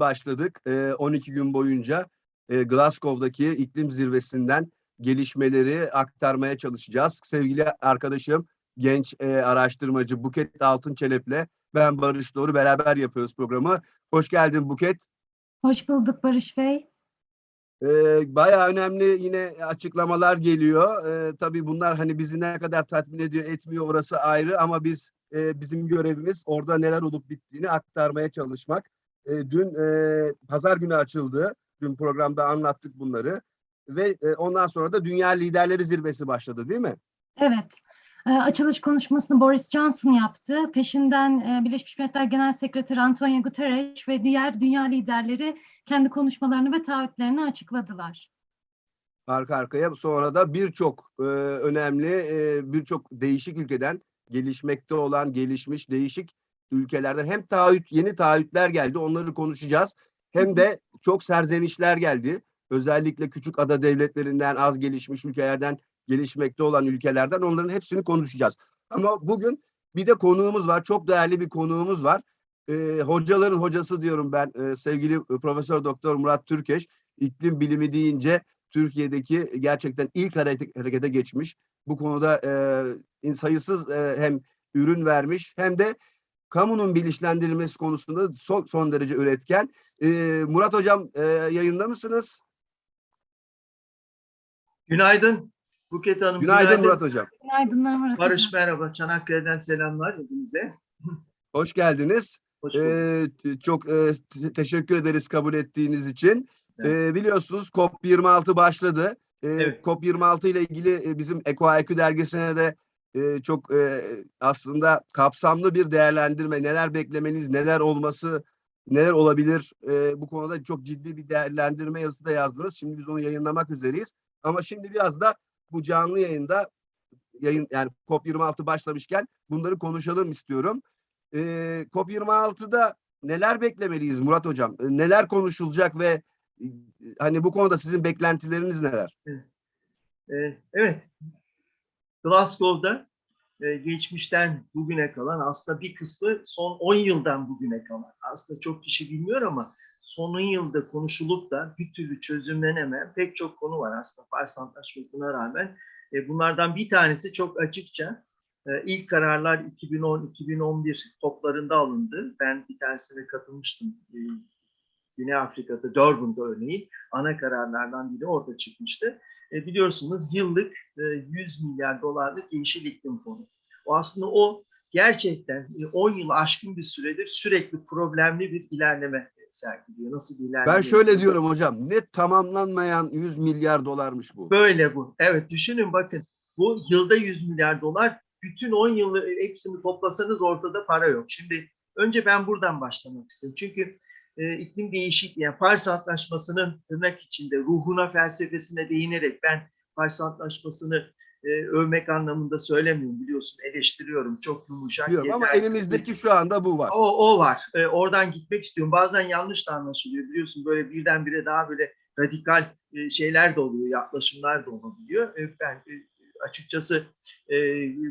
başladık. Ee, 12 gün boyunca e, Glasgow'daki iklim zirvesinden gelişmeleri aktarmaya çalışacağız. Sevgili arkadaşım, genç e, araştırmacı Buket Altınçelep'le ben Barış Doğru beraber yapıyoruz programı. Hoş geldin Buket. Hoş bulduk Barış Bey. Ee, bayağı önemli yine açıklamalar geliyor. Ee, tabii bunlar hani bizi ne kadar tatmin ediyor etmiyor orası ayrı ama biz e, bizim görevimiz orada neler olup bittiğini aktarmaya çalışmak. E, dün e, pazar günü açıldı. Dün programda anlattık bunları. Ve e, ondan sonra da Dünya Liderleri Zirvesi başladı değil mi? Evet, e, açılış konuşmasını Boris Johnson yaptı. Peşinden e, Birleşmiş Milletler Genel Sekreteri Antonio Guterres ve diğer dünya liderleri kendi konuşmalarını ve taahhütlerini açıkladılar. Arka arkaya sonra da birçok e, önemli e, birçok değişik ülkeden gelişmekte olan gelişmiş değişik ülkelerden hem taahhüt yeni taahhütler geldi onları konuşacağız hem de çok serzenişler geldi. Özellikle küçük ada devletlerinden az gelişmiş ülkelerden gelişmekte olan ülkelerden onların hepsini konuşacağız. Ama bugün bir de konuğumuz var. Çok değerli bir konuğumuz var. Ee, hocaların hocası diyorum ben e, sevgili Profesör Doktor Murat Türkeş. İklim bilimi deyince Türkiye'deki gerçekten ilk hareket, harekete geçmiş. Bu konuda e, sayısız e, hem ürün vermiş hem de kamunun bilinçlendirilmesi konusunda son, son derece üretken. E, Murat Hocam e, yayında mısınız? Günaydın Buket Hanım. Günaydın, Murat Hocam. Günaydınlar Murat Barış Hocam. merhaba. Çanakkale'den selamlar hepinize. Hoş geldiniz. Hoş. Ee, çok e, te- teşekkür ederiz kabul ettiğiniz için. Evet. Ee, biliyorsunuz COP26 başladı. Ee, Evet. COP26 ile ilgili e, bizim EcoIQ dergisine de e, çok e, aslında kapsamlı bir değerlendirme, neler beklemeniz, neler olması, neler olabilir e, bu konuda çok ciddi bir değerlendirme yazısı da yazdınız. Şimdi biz onu yayınlamak üzereyiz. Ama şimdi biraz da bu canlı yayında yayın yani COP26 başlamışken bunları konuşalım istiyorum. Ee, COP26'da neler beklemeliyiz Murat Hocam? Ee, Neler konuşulacak ve e, hani bu konuda sizin beklentileriniz neler? Evet. Glasgow'da e, geçmişten bugüne kalan aslında bir kısmı son 10 yıldan bugüne kalan. Aslında çok kişi bilmiyor ama son 10 yılda konuşulup da bir türlü çözümlenemeyen pek çok konu var aslında Paris Antlaşması'na rağmen. E, bunlardan bir tanesi çok açıkça e, ilk kararlar 2010-2011 toplarında alındı. Ben bir tanesine katılmıştım. Güney Afrika'da, Durban'da örneğin ana kararlardan biri orada çıkmıştı. E, biliyorsunuz yıllık e, 100 milyar dolarlık yeşil iklim fonu. O aslında o gerçekten e, 10 yıl aşkın bir süredir sürekli problemli bir ilerleme sergiliyor. Nasıl bir ilerleme? Ben şöyle diyorum hocam, net tamamlanmayan 100 milyar dolarmış bu. Böyle bu. Evet düşünün bakın bu yılda 100 milyar dolar bütün 10 yılı hepsini toplasanız ortada para yok. Şimdi önce ben buradan başlamak istiyorum. Çünkü e, iklim değişikliği, yani Paris Antlaşması'nın tırnak içinde ruhuna, felsefesine değinerek ben Paris Antlaşması'nı e, övmek anlamında söylemiyorum biliyorsun eleştiriyorum çok yumuşak. Diyorum ama elimizdeki şu anda bu var. O, o var. E, oradan gitmek istiyorum. Bazen yanlış da anlaşılıyor. Biliyorsun böyle birdenbire daha böyle radikal e, şeyler de oluyor, yaklaşımlar da olabiliyor. E, ben e, açıkçası e,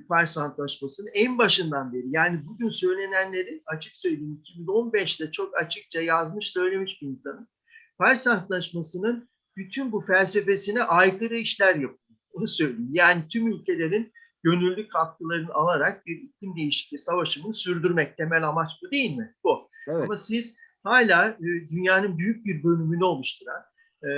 Paris Antlaşması'nın en başından beri yani bugün söylenenleri açık söyleyeyim 2015'te çok açıkça yazmış söylemiş bir insanım. Paris Antlaşması'nın bütün bu felsefesine aykırı işler yapıyor. Onu söyleyeyim. Yani tüm ülkelerin gönüllü katkılarını alarak bir iklim değişikliği savaşını sürdürmek temel amaç bu değil mi? Bu. Evet. Ama siz hala e, dünyanın büyük bir bölümünü oluşturan e,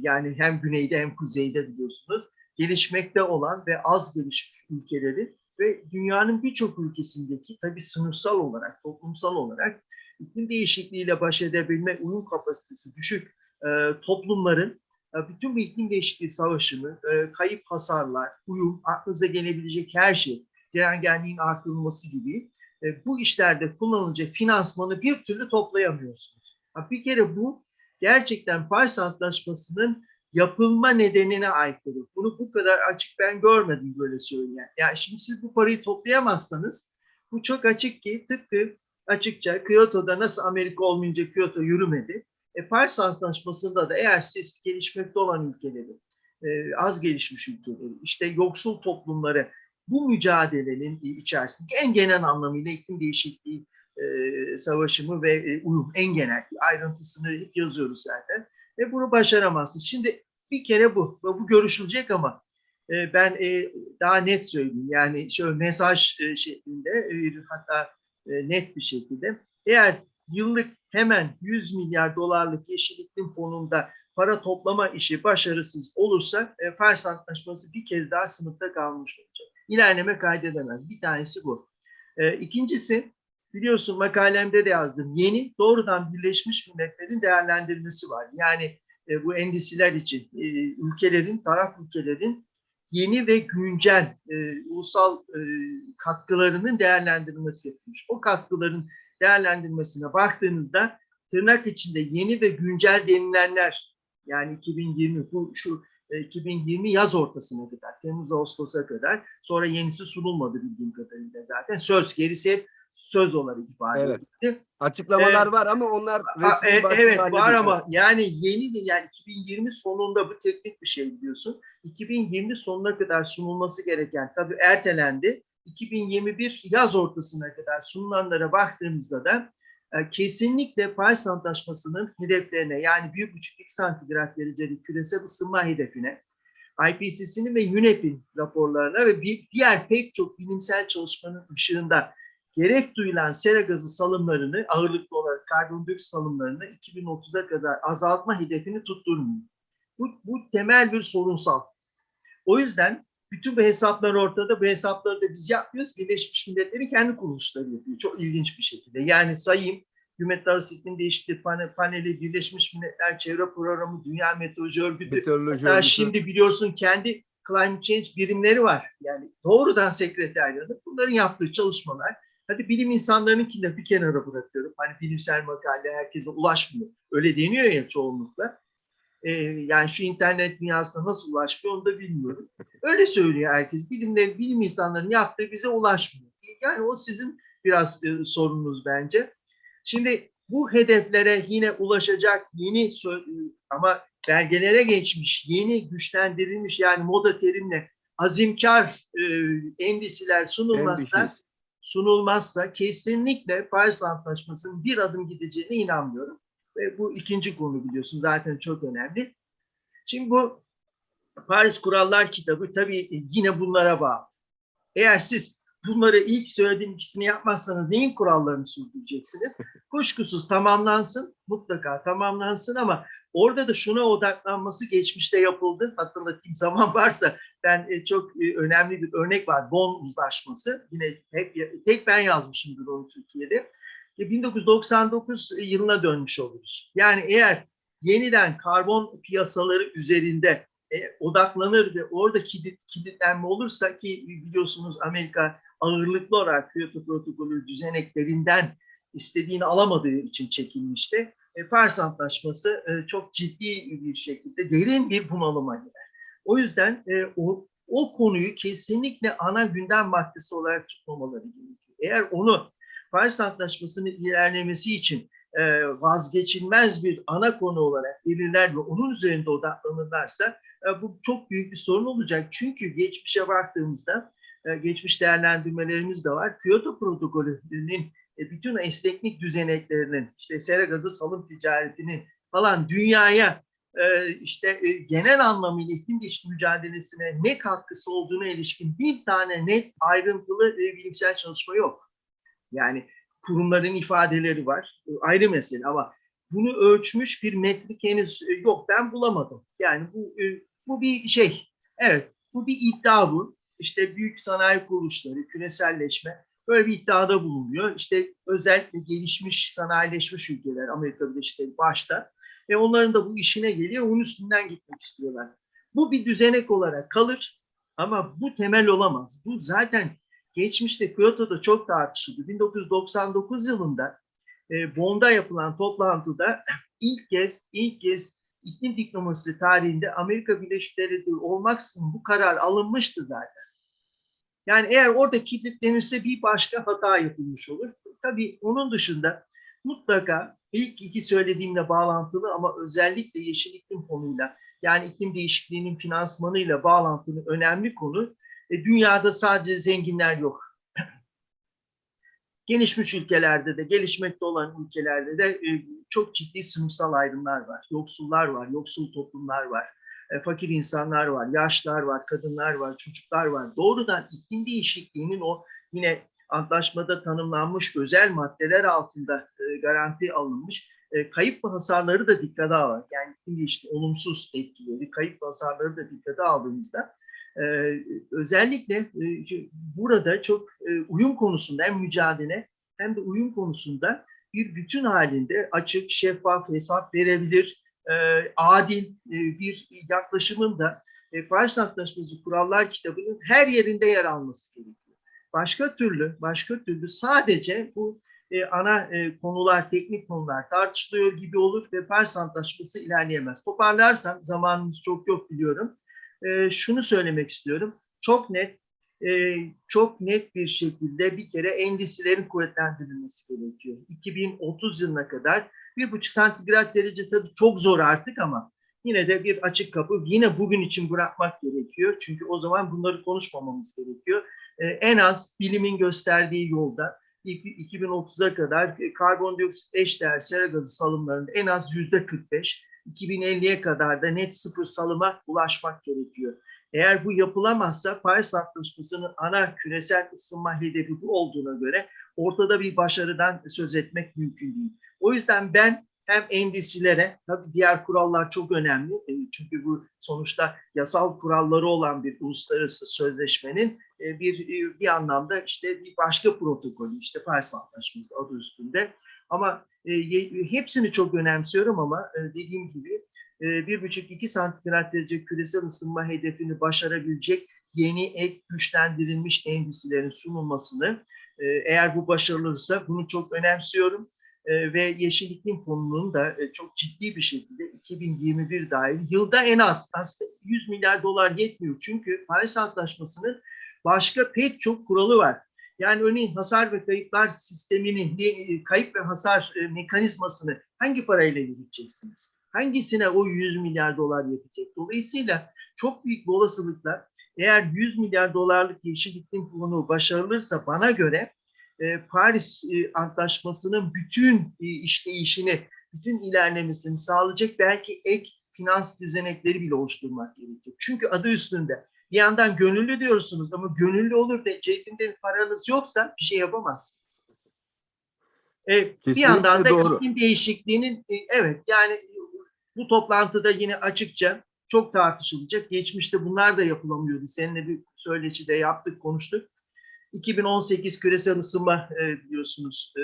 yani hem güneyde hem kuzeyde biliyorsunuz gelişmekte olan ve az gelişmiş ülkeleri ve dünyanın birçok ülkesindeki tabii sınıfsal olarak, toplumsal olarak iklim değişikliğiyle baş edebilme uyum kapasitesi düşük e, toplumların e, bütün bu iklim değişikliği savaşını, e, kayıp hasarlar, uyum, aklınıza gelebilecek her şey, direngenliğin artırılması gibi e, bu işlerde kullanılacak finansmanı bir türlü toplayamıyorsunuz. Ha, bir kere bu gerçekten Paris Antlaşması'nın yapılma nedenine aykırı. Bunu bu kadar açık ben görmedim böyle söyleyen. Yani şimdi siz bu parayı toplayamazsanız bu çok açık ki tıpkı açıkça Kyoto'da nasıl Amerika olmayınca Kyoto yürümedi. E, Paris Antlaşması'nda da eğer siz gelişmekte olan ülkeleri, e, az gelişmiş ülkeleri, işte yoksul toplumları bu mücadelenin içerisinde en genel anlamıyla iklim değişikliği e, savaşımı ve e, uyum en genel ayrıntısını hep yazıyoruz zaten. Ve bunu başaramazsınız. Şimdi bir kere bu. Bu görüşülecek ama e, ben e, daha net söyleyeyim. Yani şöyle mesaj e, şeklinde e, hatta e, net bir şekilde. Eğer yıllık hemen 100 milyar dolarlık yeşil iklim fonunda para toplama işi başarısız olursa e, Fars Antlaşması bir kez daha sınıfta kalmış olacak. İlerleme kaydedemez. Bir tanesi bu. E, ikincisi biliyorsun makalemde de yazdım. Yeni doğrudan Birleşmiş Milletler'in değerlendirmesi var. Yani e, bu endişeler için e, ülkelerin, taraf ülkelerin yeni ve güncel e, ulusal e, katkılarının değerlendirilmesi yapılmış. O katkıların değerlendirmesine baktığınızda tırnak içinde yeni ve güncel denilenler yani 2020 bu şu e, 2020 yaz ortasına kadar Temmuz Ağustos'a kadar sonra yenisi sunulmadı bildiğim kadarıyla zaten söz gerisi hep söz olarak ifade Evet. edildi. Açıklamalar Evet. var ama onlar resmi e- evet var değil. ama yani yeni yani 2020 sonunda bu teknik bir şey biliyorsun. 2020 sonuna kadar sunulması gereken tabii ertelendi. 2021 yaz ortasına kadar sunulanlara baktığımızda da e, kesinlikle Paris Antlaşması'nın hedeflerine yani 1,5-2 santigrat derecelik küresel ısınma hedefine IPCC'nin ve UNEP'in raporlarına ve bir diğer pek çok bilimsel çalışmanın ışığında gerek duyulan sera gazı salımlarını ağırlıklı olarak karbondioksit salımlarını 2030'a kadar azaltma hedefini tutturmuyor. Bu, bu temel bir sorunsal. O yüzden bütün bu hesaplar ortada. Bu hesapları da biz yapmıyoruz. Birleşmiş Milletler'in kendi kuruluşları yapıyor. Çok ilginç bir şekilde. Yani sayayım. Hükümetler Arası İklim Değişikliği Pane- Paneli, Birleşmiş Milletler Çevre Programı, Dünya Meteoroloji Örgütü, Meteoroloji Hatta örgütü. şimdi biliyorsun kendi climate change birimleri var. Yani doğrudan sekreteryanı bunların yaptığı çalışmalar. Hadi bilim insanlarınkini de bir kenara bırakıyorum. Hani bilimsel makale herkese ulaşmıyor. Öyle deniyor ya çoğunlukla. Ee, yani şu internet dünyasına nasıl ulaşmıyor onu da bilmiyorum. Öyle söylüyor herkes. Bilimler, bilim insanlarının yaptığı bize ulaşmıyor. Yani o sizin biraz e, sorununuz bence. Şimdi bu hedeflere yine ulaşacak yeni sö- ama belgelere geçmiş, yeni güçlendirilmiş yani moda terimle azimkar e, endişeler sunulmazsa Endişesiz. Sunulmazsa kesinlikle Paris Antlaşması'nın bir adım gideceğine inanmıyorum. Ve bu ikinci konu biliyorsun zaten çok önemli. Şimdi bu Paris Kurallar kitabı tabii yine bunlara bağlı. Eğer siz bunları ilk söylediğim ikisini yapmazsanız neyin kurallarını sürdüreceksiniz? Kuşkusuz tamamlansın, mutlaka tamamlansın ama orada da şuna odaklanması geçmişte yapıldı. Hatırlatayım zaman varsa ben e, çok e, önemli bir örnek var. Bonn Uzlaşması. Yine hep tek ben yazmışımdır onu Türkiye'de. E, 1999 yılına dönmüş oluruz. Yani eğer yeniden karbon piyasaları üzerinde e, odaklanır ve orada kilit, kilitlenme olursa ki biliyorsunuz Amerika ağırlıklı olarak Kyoto protokolü düzeneklerinden istediğini alamadığı için çekilmişti. E, Paris Antlaşması e, çok ciddi bir şekilde derin bir bunalıma girer. O yüzden e, o, o konuyu kesinlikle ana gündem maddesi olarak tutmamaları gerekiyor. Eğer onu Paris Antlaşması'nın ilerlemesi için e, vazgeçilmez bir ana konu olarak belirler ve onun üzerinde odaklanırlarsa bu çok büyük bir sorun olacak. Çünkü geçmişe baktığımızda geçmiş değerlendirmelerimiz de var. Kyoto protokolünün e, bütün esneklik düzeneklerinin, işte sera gazı salım ticaretinin falan dünyaya e, işte e, genel anlamıyla iklim değişikliği mücadelesine ne katkısı olduğuna ilişkin bir tane net ayrıntılı bilimsel çalışma yok. Yani kurumların ifadeleri var. Ayrı mesele ama bunu ölçmüş bir metrik henüz yok. Ben bulamadım. Yani bu bu bir şey. Evet, bu bir iddia bu. İşte büyük sanayi kuruluşları, küreselleşme böyle bir iddiada bulunuyor. İşte özellikle gelişmiş sanayileşmiş ülkeler, Amerika Birleşik Devletleri başta ve onların da bu işine geliyor, onun üstünden gitmek istiyorlar. Bu bir düzenek olarak kalır ama bu temel olamaz. Bu zaten geçmişte Kyoto'da çok tartışıldı. 1999 yılında e, Bonn'da yapılan toplantıda ilk kez ilk kez iklim diplomasi tarihinde Amerika Birleşik Devletleri olmaksızın bu karar alınmıştı zaten. Yani eğer orada kilitlenirse bir başka hata yapılmış olur. Tabii onun dışında mutlaka ilk iki söylediğimle bağlantılı ama özellikle yeşil iklim konuyla yani iklim değişikliğinin finansmanıyla bağlantılı önemli konu. E, dünyada sadece zenginler yok. Gelişmiş ülkelerde de, gelişmekte olan ülkelerde de e, çok ciddi sınıfsal ayrımlar var. Yoksullar var, yoksul toplumlar var, e, fakir insanlar var, yaşlılar var, kadınlar var, çocuklar var. Doğrudan iklim değişikliğinin o yine antlaşmada tanımlanmış özel maddeler altında e, garanti alınmış e, kayıp ve hasarları da dikkate alın. Yani iklim değişikliği olumsuz etkileri, kayıp ve hasarları da dikkate aldığımızda özellikle burada çok uyum konusunda hem mücadele hem de uyum konusunda bir bütün halinde açık, şeffaf, hesap verebilir, adil e, bir yaklaşımın da e, Paris Antlaşması Kurallar kitabının her yerinde yer alması gerekiyor. Başka türlü, başka türlü sadece bu e, ana e, konular, teknik konular tartışılıyor gibi olur ve Paris Antlaşması ilerleyemez. Toparlarsam, zamanımız çok yok biliyorum. E, şunu söylemek istiyorum. Çok net, e, çok net bir şekilde bir kere endüstrilerin kuvvetlendirilmesi gerekiyor. 2030 yılına kadar bir buçuk santigrat derece tabii çok zor artık ama yine de bir açık kapı yine bugün için bırakmak gerekiyor. Çünkü o zaman bunları konuşmamamız gerekiyor. E, en az bilimin gösterdiği yolda 2030'a kadar karbondioksit eşdeğer sera gazı salımlarında en az yüzde 45, 2050'ye kadar da net sıfır salıma ulaşmak gerekiyor. Eğer bu yapılamazsa Paris Antlaşması'nın ana küresel ısınma hedefi bu olduğuna göre ortada bir başarıdan söz etmek mümkün değil. O yüzden ben hem endüstrilere, tabii diğer kurallar çok önemli. E, Çünkü bu sonuçta yasal kuralları olan bir uluslararası sözleşmenin e, bir e, bir anlamda işte bir başka protokolü, işte Paris Antlaşması adı üstünde. Ama hepsini çok önemsiyorum ama dediğim gibi e, bir buçuk iki santigrat derece küresel ısınma hedefini başarabilecek yeni ek güçlendirilmiş endüstrilerin sunulmasını eğer bu başarılırsa bunu çok önemsiyorum. E, ve Yeşil İklim Fonu'nun da e, çok ciddi bir şekilde 2021 dahil yılda en az aslında 100 milyar dolar yetmiyor. Çünkü Paris Antlaşması'nın başka pek çok kuralı var. Yani örneğin hasar ve kayıplar sisteminin e, kayıp ve hasar e, mekanizmasını hangi parayla yürüteceksiniz? Hangisine o 100 milyar dolar yetecek? Dolayısıyla çok büyük bir olasılıkla eğer 100 milyar dolarlık Yeşil İklim Fonu başarılırsa bana göre Paris e, Antlaşması'nın bütün e, işleyişini, bütün ilerlemesini sağlayacak belki ek finans düzenekleri bile oluşturmak gerekiyor. Çünkü adı üstünde. Bir yandan gönüllü diyorsunuz ama gönüllü olur da cebinde bir paranız yoksa bir şey yapamazsınız. E, bir Kesinlikle yandan da doğru. iklim değişikliğinin e, evet yani bu toplantıda yine açıkça çok tartışılacak. Geçmişte bunlar da yapılamıyordu. Seninle bir söyleşide yaptık, konuştuk. 2018 küresel ısınma e, biliyorsunuz e,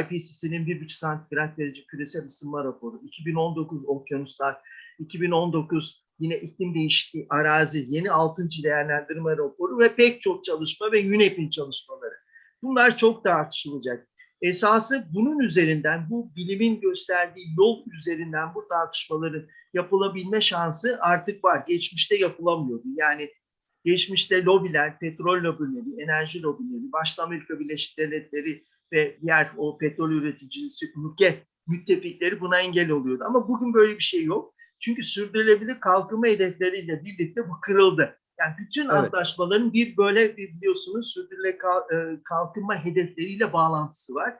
IPCC'nin 1,5 santigrat derece küresel ısınma raporu. 2019 okyanuslar, 2019 yine iklim değişikliği arazi, yeni 6. değerlendirme raporu ve pek çok çalışma ve UNEP'in çalışmaları. Bunlar çok tartışılacak. Esası bunun üzerinden, bu bilimin gösterdiği yol üzerinden bu tartışmaların yapılabilme şansı artık var. Geçmişte yapılamıyordu. Yani geçmişte lobiler, petrol lobileri, enerji lobileri, başta Amerika Birleşik Devletleri ve diğer o petrol üreticisi ülke müttefikleri buna engel oluyordu. Ama bugün böyle bir şey yok. Çünkü sürdürülebilir kalkınma hedefleriyle birlikte bu kırıldı. Yani bütün Evet. antlaşmaların bir böyle bir biliyorsunuz sürdürülebilir e, kalkınma hedefleriyle bağlantısı var.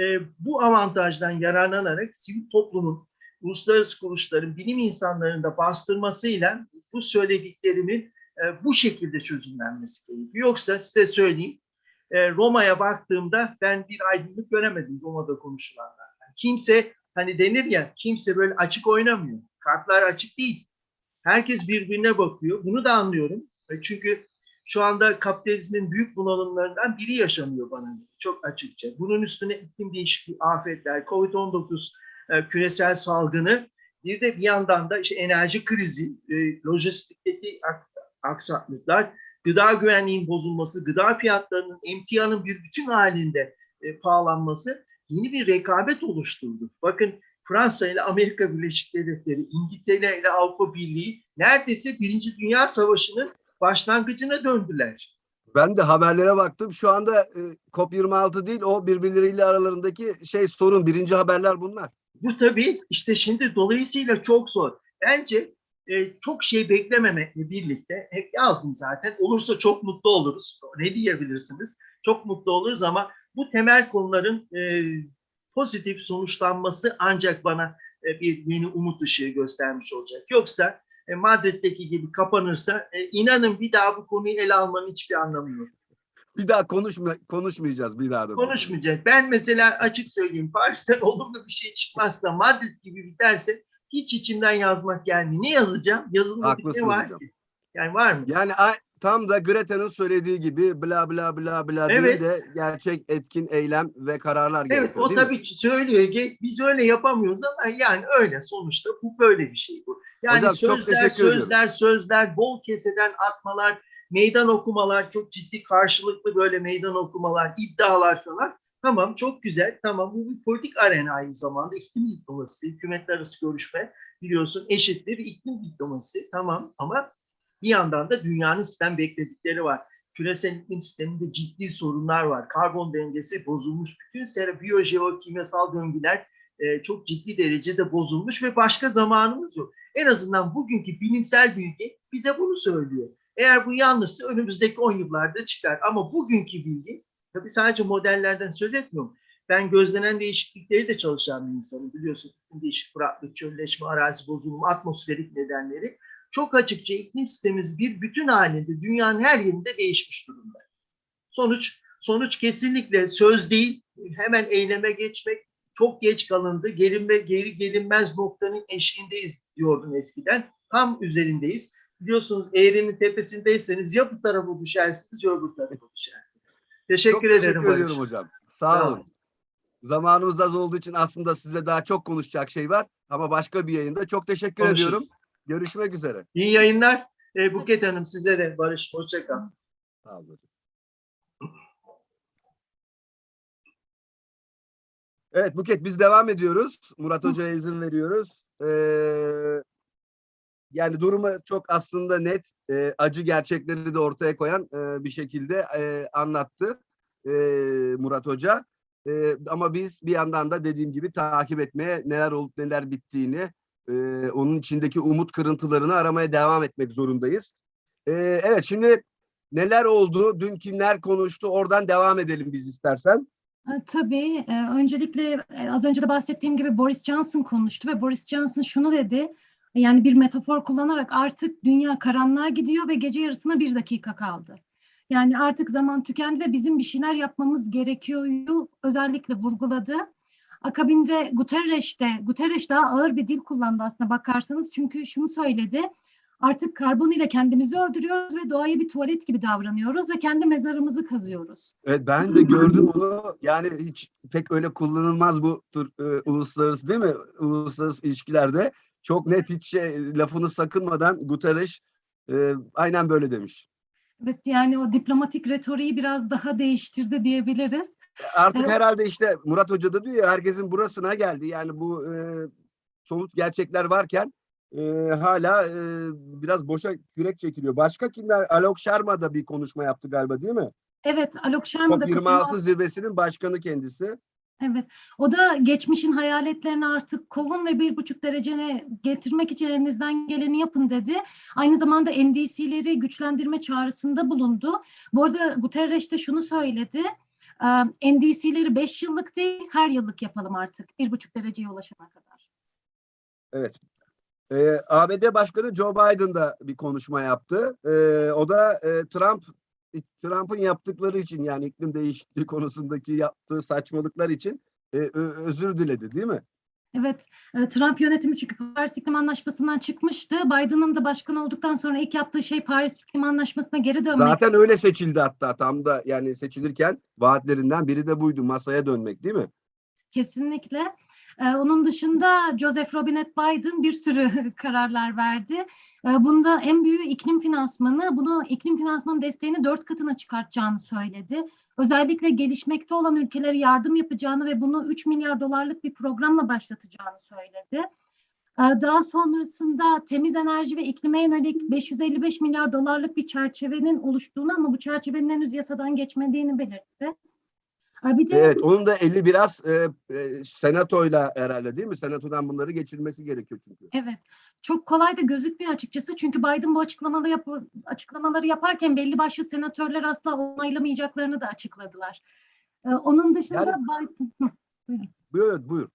E, Bu avantajdan yararlanarak sivil toplumun, uluslararası kuruluşların, bilim insanlarının da bastırmasıyla bu söylediklerimin e, bu şekilde çözümlenmesi gerekiyor. Yoksa size söyleyeyim, e, Roma'ya baktığımda ben bir aydınlık göremedim Roma'da konuşulanlar. Kimse hani denir ya kimse böyle açık oynamıyor. Kartlar açık değil. Herkes birbirine bakıyor. Bunu da anlıyorum. E, Çünkü şu anda kapitalizmin büyük bunalımlarından biri yaşanıyor bana çok açıkça. Bunun üstüne iklim değişikliği, afetler, Covid-19 e, küresel salgını, bir de bir yandan da işte enerji krizi, lojistikteki aksaklıklar, gıda güvenliğinin bozulması, gıda fiyatlarının emtianın bir bütün halinde e, pahalanması yeni bir rekabet oluşturdu. Bakın Fransa ile Amerika Birleşik Devletleri, İngiltere ile Avrupa Birliği neredeyse Birinci Dünya Savaşı'nın başlangıcına döndüler. Ben de haberlere baktım. Şu anda e, COP26 değil o birbirleriyle aralarındaki şey sorun. Birinci haberler bunlar. Bu tabii işte şimdi dolayısıyla çok zor. Bence e, çok şey beklememekle birlikte hep yazdım zaten. Olursa çok mutlu oluruz. Ne diyebilirsiniz? Çok mutlu oluruz ama Bu temel konuların e, pozitif sonuçlanması ancak bana e, bir yeni umut ışığı göstermiş olacak. Yoksa e, Madrid'deki gibi kapanırsa e, inanın bir daha bu konuyu ele almanın hiçbir anlamı yok. Bir daha konuşma, konuşmayacağız bir daha da. Konuşmayacak. Ben mesela açık söyleyeyim Paris'ten olumlu bir şey çıkmazsa Madrid gibi biterse hiç içimden yazmak gelmiyor. Ne yazacağım? Yazılmadık ne var hocam. ki? Yani var mı? Yani tam da Greta'nın söylediği gibi bla bla bla bla Evet. değil de gerçek etkin eylem ve kararlar Evet gerekiyor o değil mi? tabii ki söylüyor. Biz öyle yapamıyoruz ama yani öyle sonuçta bu böyle bir şey bu. Yani Hocam, sözler, ediyorum. sözler, sözler, bol keseden atmalar, meydan okumalar, çok ciddi karşılıklı böyle meydan okumalar, iddialar falan. Tamam çok güzel. Tamam bu bir politik arena aynı zamanda. iklim diplomasi, hükümetler arası görüşme biliyorsun eşittir iklim diplomasi. Tamam ama bir yandan da dünyanın sistem bekledikleri var. Küresel iklim sisteminde ciddi sorunlar var. Karbon dengesi bozulmuş. Bütün sera biyojeokimyasal döngüler e, çok ciddi derecede bozulmuş ve başka zamanımız yok. En azından bugünkü bilimsel bilgi bize bunu söylüyor. Eğer bu yanlışsa önümüzdeki 10 yıllarda çıkar. Ama bugünkü bilgi, tabii sadece modellerden söz etmiyorum. Ben gözlenen değişiklikleri de çalışan bir insanım. Biliyorsun iklim değişik kuraklık, çölleşme, arazi bozulumu, atmosferik nedenleri. Çok açıkça iklim sistemimiz bir bütün halinde dünyanın her yerinde değişmiş durumda. Sonuç sonuç kesinlikle söz değil, hemen eyleme geçmek çok geç kalındı. Gelinme, geri gelinmez noktanın eşiğindeyiz diyordum eskiden. Tam üzerindeyiz. Biliyorsunuz eğrinin tepesindeyseniz ya bu tarafa düşersiniz ya öbür tarafa düşersiniz. Teşekkür Çok ederim teşekkür Barış. ediyorum hocam. Sağ Sağ olun. Zamanımız az olduğu için aslında size daha çok konuşacak şey var ama başka bir yayında. Çok teşekkür Konuşuruz. ediyorum. Görüşmek üzere. İyi yayınlar. Ee, Buket Hanım size de Barış. Hoşçakal. Sağ olun. Evet Buket biz devam ediyoruz. Murat. Hoca'ya izin veriyoruz. Ee, yani durumu çok aslında net, e, acı gerçekleri de ortaya koyan e, bir şekilde e, anlattı Murat Hoca. Ama biz bir yandan da dediğim gibi takip etmeye neler olup neler bittiğini, onun içindeki umut kırıntılarını aramaya devam etmek zorundayız. Evet şimdi neler oldu, dün kimler konuştu oradan devam edelim biz istersen. E, Tabii. e, Öncelikle e, az önce de bahsettiğim gibi Boris Johnson konuştu ve Boris Johnson şunu dedi. Yani bir metafor kullanarak artık dünya karanlığa gidiyor ve gece yarısına bir dakika kaldı. Yani artık zaman tükendi ve bizim bir şeyler yapmamız gerekiyor özellikle vurguladı. Akabinde Guterres de, Guterres daha ağır bir dil kullandı aslında bakarsanız. Çünkü şunu söyledi. Artık karbon ile kendimizi öldürüyoruz ve doğaya bir tuvalet gibi davranıyoruz ve kendi mezarımızı kazıyoruz. Evet ben de gördüm onu. Yani hiç pek öyle kullanılmaz bu tür e, uluslararası değil mi? Uluslararası ilişkilerde çok net hiç şey, lafını sakınmadan Guterres e, aynen böyle demiş. Evet yani o diplomatik retoriği biraz daha değiştirdi diyebiliriz. Artık Evet. herhalde işte Murat Hoca da diyor ya herkesin burasına geldi. Yani bu e, somut gerçekler varken e, hala e, biraz boşa yürek çekiliyor. Başka kimler? Alok Sharma da bir konuşma yaptı galiba değil mi? Evet Alok Sharma da COP26 zirvesinin başkanı kendisi. Evet. O da geçmişin hayaletlerini artık kovun ve bir buçuk derecene getirmek için elinizden geleni yapın dedi. Aynı zamanda NDC'leri güçlendirme çağrısında bulundu. Bu arada Guterres de şunu söyledi. NDC'leri beş yıllık değil her yıllık yapalım artık. Bir buçuk dereceye ulaşana kadar. Evet. Ee, ABD Başkanı Joe Biden da bir konuşma yaptı. Ee, o da e, Trump Trump'ın yaptıkları için yani iklim değişikliği konusundaki yaptığı saçmalıklar için e, özür diledi değil mi? Evet, e, Trump yönetimi çünkü Paris İklim Anlaşması'ndan çıkmıştı. Biden'ın da başkan olduktan sonra ilk yaptığı şey Paris İklim Anlaşması'na geri dönmek. Zaten öyle seçildi hatta tam da yani seçilirken vaatlerinden biri de buydu masaya dönmek değil mi? Kesinlikle. Ee, onun dışında Joseph Robinette Biden bir sürü kararlar verdi. Ee, bunda en büyüğü iklim finansmanı. Bunu iklim finansmanı desteğini dört katına çıkartacağını söyledi. Özellikle gelişmekte olan ülkelere yardım yapacağını ve bunu 3 milyar dolarlık bir programla başlatacağını söyledi. Ee, Daha sonrasında temiz enerji ve iklime yönelik 555 milyar dolarlık bir çerçevenin oluştuğunu ama bu çerçevenin henüz yasadan geçmediğini belirtti. Bir de Evet onun da eli biraz e, e, senatoyla herhalde değil mi? Senatodan bunları geçirmesi gerekiyor çünkü. Evet. Çok kolay da gözükmüyor açıkçası. Çünkü Biden bu açıklamaları, yap açıklamaları yaparken belli başlı senatörler asla onaylamayacaklarını da açıkladılar. Ee, onun dışında Yani- Biden, Hı. Buyur, buyur.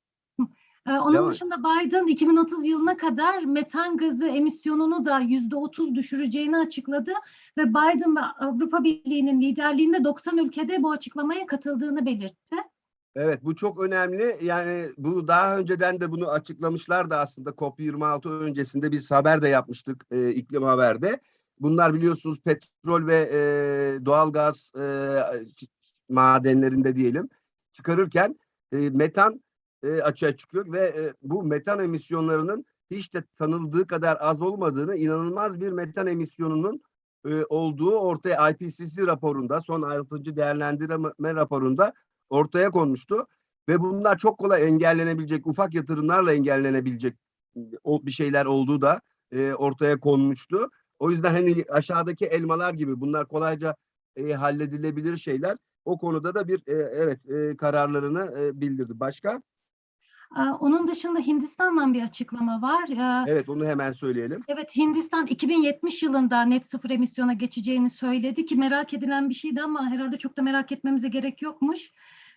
Ee, Onun Devam et. Dışında Biden 2030 yılına kadar metan gazı emisyonunu da %30 düşüreceğini açıkladı ve Biden ve Avrupa Birliği'nin liderliğinde 90 ülkede bu açıklamaya katıldığını belirtti. Evet bu çok önemli. Yani bunu daha önceden de bunu açıklamışlardı aslında. COP26 öncesinde biz haber de yapmıştık e, iklim haberde. Bunlar biliyorsunuz petrol ve e, doğalgaz e, madenlerinde diyelim çıkarırken e, metan e, açığa çıkıyor ve e, bu metan emisyonlarının hiç de tanıldığı kadar az olmadığını, inanılmaz bir metan emisyonunun e, olduğu ortaya IPCC raporunda, son 6. değerlendirme raporunda ortaya konmuştu. Ve bunlar çok kolay engellenebilecek, ufak yatırımlarla engellenebilecek o bir şeyler olduğu da e, ortaya konmuştu. O yüzden hani aşağıdaki elmalar gibi bunlar kolayca e, halledilebilir şeyler. O konuda da bir e, evet e, kararlarını e, bildirdi. Başka? Onun dışında Hindistan'dan bir açıklama var. Evet onu hemen söyleyelim. Evet Hindistan 2070 yılında net sıfır emisyona geçeceğini söyledi ki merak edilen bir şeydi ama herhalde çok da merak etmemize gerek yokmuş.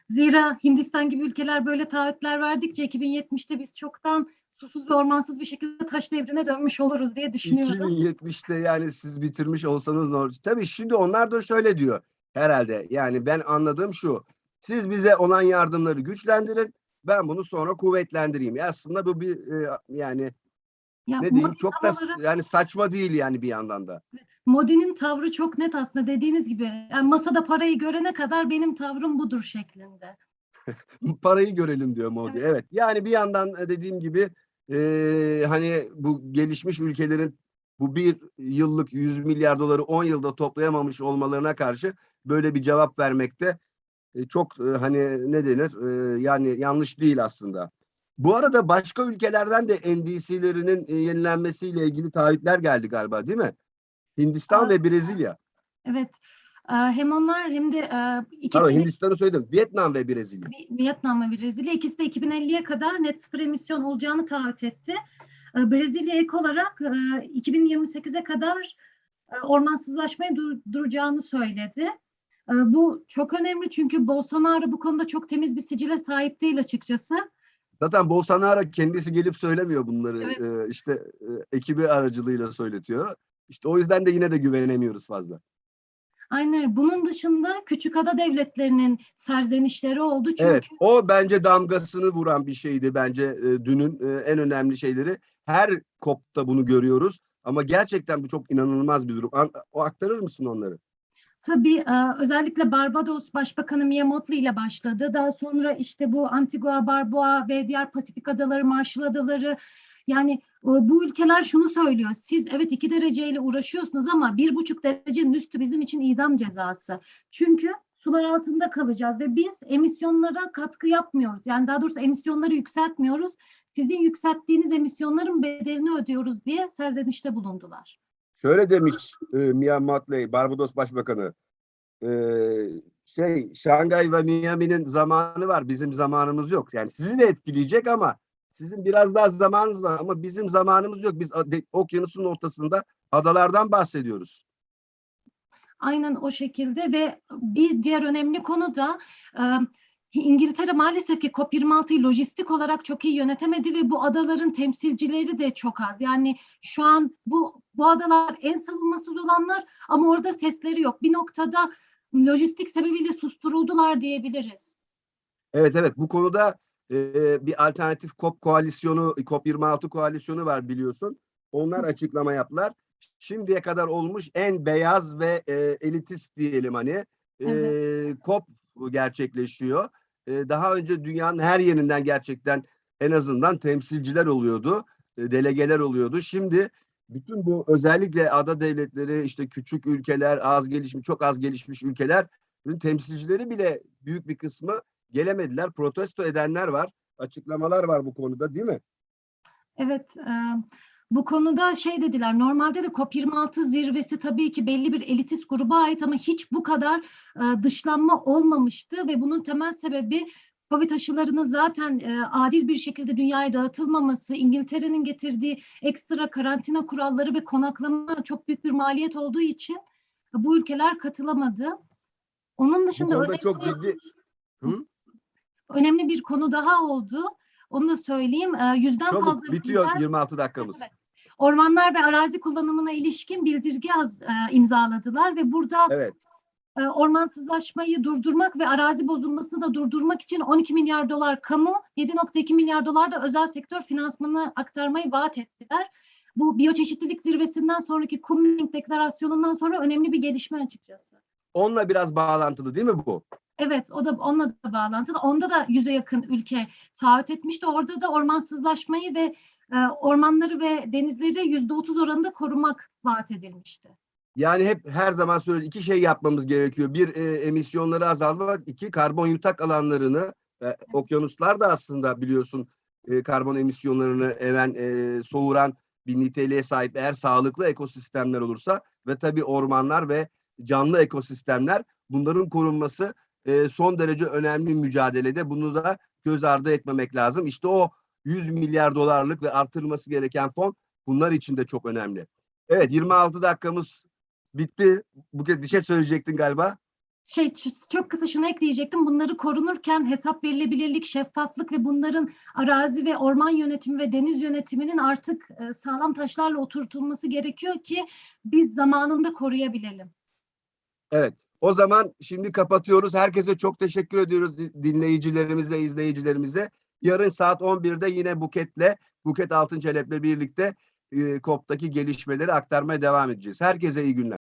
Zira Hindistan gibi ülkeler böyle taahhütler verdikçe 2070'te biz çoktan susuz ve ormansız bir şekilde taş devrine dönmüş oluruz diye düşünüyorum. 2070'te yani siz bitirmiş olsanız ne olur? Tabii şimdi onlar da şöyle diyor herhalde. Yani ben anladığım şu. Siz bize olan yardımları güçlendirin. Ben bunu sonra kuvvetlendireyim. Ya aslında bu bir e, yani Ya ne diyeyim çok da olarak- yani saçma değil yani bir yandan da. Modi'nin tavrı çok net aslında dediğiniz gibi. Yani masada parayı görene kadar benim tavrım budur şeklinde. Parayı görelim diyor Modi. Evet. Evet. Yani bir yandan e, dediğim gibi e, hani bu gelişmiş ülkelerin bu bir yıllık 100 milyar doları 10 yılda toplayamamış olmalarına karşı böyle bir cevap vermekte e, çok e, hani ne denir e, yani yanlış değil aslında. Bu arada başka ülkelerden de NDC'lerinin e, yenilenmesiyle ilgili taahhütler geldi galiba değil mi? Hindistan Aa, ve Brezilya. Evet. Ee, Hem onlar hem de ikisi Hindistan'ı söyledim. Vietnam ve Brezilya. Vi- Vietnam ve Brezilya ikisi de 2050'ye kadar net sıfır emisyon olacağını taahhüt etti. Ee, Brezilya ek olarak e, 2028'e kadar ormansızlaşmayı dur- duracağını söyledi. E, Bu çok önemli çünkü Bolsonaro bu konuda çok temiz bir sicile sahip değil açıkçası. Zaten Bolsonaro kendisi gelip söylemiyor bunları. Evet. Ee, işte e, ekibi aracılığıyla söyletiyor. İşte o yüzden de yine de güvenemiyoruz fazla. Aynen. Bunun dışında küçük ada devletlerinin serzenişleri oldu çünkü Evet, o bence damgasını vuran bir şeydi bence e, dünün e, en önemli şeyleri. Her kopta bunu görüyoruz ama gerçekten bu çok inanılmaz bir durum. An- o aktarır mısın onları? Tabii e, özellikle Barbados Başbakanı Mia Mottley ile başladı. Daha sonra işte bu Antigua, Barbuda ve diğer Pasifik adaları, Marshall adaları yani e, bu ülkeler şunu söylüyor. Siz evet iki dereceyle uğraşıyorsunuz ama bir buçuk derecenin üstü bizim için idam cezası. Çünkü sular altında kalacağız ve biz emisyonlara katkı yapmıyoruz. Yani daha doğrusu emisyonları yükseltmiyoruz. Sizin yükselttiğiniz emisyonların bedelini ödüyoruz diye serzenişte bulundular. Şöyle demiş e, Mia Mottley, Barbados Başbakanı. E, şey, Şangay ve Miami'nin zamanı var, bizim zamanımız yok. Yani sizi de etkileyecek ama sizin biraz daha zamanınız var ama bizim zamanımız yok. Biz okyanusun ortasında adalardan bahsediyoruz. Aynen o şekilde ve bir diğer önemli konu da e, İngiltere maalesef ki COP26'yı lojistik olarak çok iyi yönetemedi ve bu adaların temsilcileri de çok az. Yani şu an bu bu adalar en savunmasız olanlar ama orada sesleri yok. Bir noktada lojistik sebebiyle susturuldular diyebiliriz. Evet evet bu konuda e, bir alternatif COP koalisyonu, COP26 koalisyonu var biliyorsun. Onlar açıklama yaptılar. Şimdiye kadar olmuş en beyaz ve e, elitist diyelim hani e, COP gerçekleşiyor. E, daha önce dünyanın her yerinden gerçekten en azından temsilciler oluyordu, e, delegeler oluyordu. Şimdi bütün bu özellikle ada devletleri, işte küçük ülkeler, az gelişmiş, çok az gelişmiş ülkelerin temsilcileri bile büyük bir kısmı gelemediler. Protesto edenler var. Açıklamalar var bu konuda değil mi? Evet, e, bu konuda şey dediler, normalde de COP26 zirvesi tabii ki belli bir elitist gruba ait ama hiç bu kadar e, dışlanma olmamıştı ve bunun temel sebebi Covid aşılarının zaten e, adil bir şekilde dünyaya dağıtılmaması, İngiltere'nin getirdiği ekstra karantina kuralları ve konaklama çok büyük bir maliyet olduğu için bu ülkeler katılamadı. Onun Bu dışında konuda önemli çok ciddi Hı? Önemli bir konu daha oldu. Onu da söyleyeyim. Ee, Yüzden Çabuk fazla bitiyor lider- 26 dakikamız. Evet. Ormanlar ve arazi kullanımına ilişkin bildirge az- e, imzaladılar ve burada Evet. e, ormansızlaşmayı durdurmak ve arazi bozulmasını da durdurmak için 12 milyar dolar kamu, 7.2 milyar dolar da özel sektör finansmanı aktarmayı vaat ettiler. Bu biyoçeşitlilik zirvesinden sonraki Kunming deklarasyonundan sonra önemli bir gelişme açıkçası. Onunla biraz bağlantılı değil mi bu? Evet, o da onunla da bağlantılı. Onda da yüze yakın ülke taahhüt etmişti. Orada da ormansızlaşmayı ve e, ormanları ve denizleri yüzde otuz oranında korumak vaat edilmişti. Yani hep her zaman söylüyoruz iki şey yapmamız gerekiyor. Bir e, emisyonları azaltmak, iki karbon yutak alanlarını e, okyanuslar da aslında biliyorsun e, karbon emisyonlarını even e, soğuran bir niteliğe sahip eğer sağlıklı ekosistemler olursa ve tabii ormanlar ve canlı ekosistemler bunların korunması e, son derece önemli mücadelede. Bunu da göz ardı etmemek lazım. İşte o 100 milyar dolarlık ve artırılması gereken fon bunlar için de çok önemli. Evet 26 dakikamız bitti. Buket bir şey söyleyecektin galiba. Şey çok kısa şunu ekleyecektim. Bunları korunurken hesap verilebilirlik, şeffaflık ve bunların arazi ve orman yönetimi ve deniz yönetiminin artık e, sağlam taşlarla oturtulması gerekiyor ki biz zamanında koruyabilelim. Evet. O zaman şimdi kapatıyoruz. Herkese çok teşekkür ediyoruz di- dinleyicilerimize, izleyicilerimize. Yarın saat 11'de yine Buket'le, Buket Altınçelep'le birlikte e, COP'taki gelişmeleri aktarmaya devam edeceğiz. Herkese iyi günler.